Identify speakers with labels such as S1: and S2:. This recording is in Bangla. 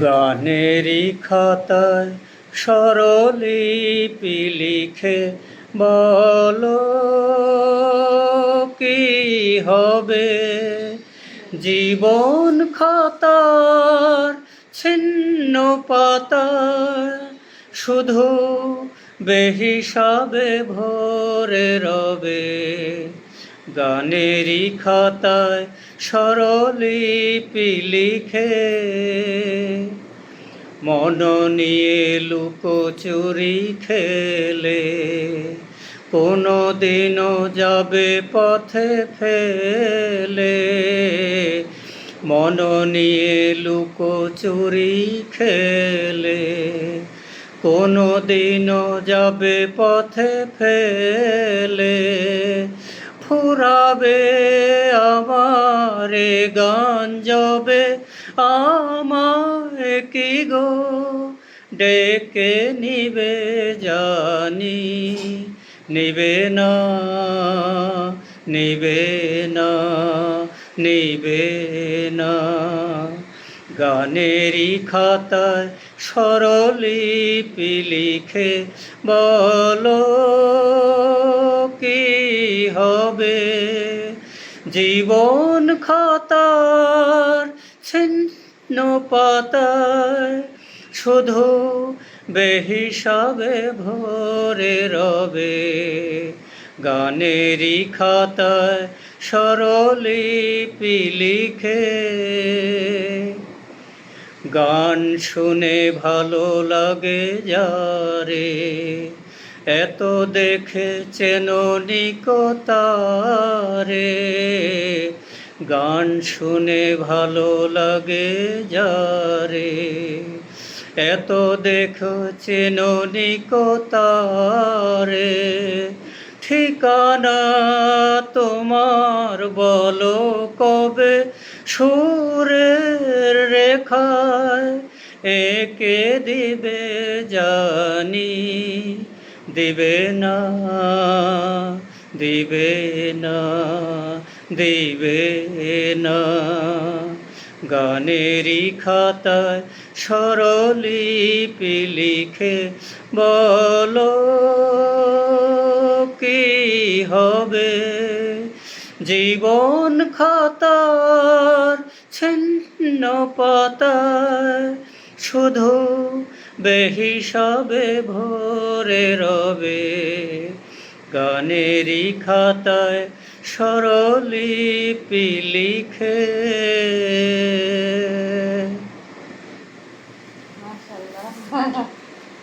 S1: গানেরই খাতায় স্বরলিপি লিখে বলো কি হবে? জীবন খাতার ছিন্ন পাতায় শুধু বেহিসাবে ভরে রবে। গানেরই খাতায় স্বরলিপি লিখে মন নিয়ে লুকোচুরি খেলে। কোনো দিনও যাবে পথে ফেলে। মন নিয়ে লুকোচুরি খেলে। কোনো দিনও যাবে পথে ফেলে। ফুরাবে আমারে গান যাবে আমায় কি গো? ডেকে নিবে জানি, নিবে না নিবে না নিবে না। গানেরই খাতায় স্বরলিপি লিখে বলো, কি হবে? জীবন খাতার ছিন্ন পাতায় শুধু বেহিসাবে ভরে রবে। গানেরই খাতায় স্বরলিপি লিখে। গান শুনে ভালো লাগে যারে, এত দেখে চেননিকতারে গান শুনে ভালো লাগে যারে এত দেখো চেননিকতারে ঠিকানা তোমার বলো কবে সুরের রেখায়। একে দিবে জানি, দিবে না। দিবে না দিবে না। গানেরই খাতায় স্বরলিপি লিখে বলো, কি হবে? জীবন খাতার ছিন্ন পাতায় শুধু বেহিসাবে ভরে রবে। গানেরই খাতায় সরলিপি লিখে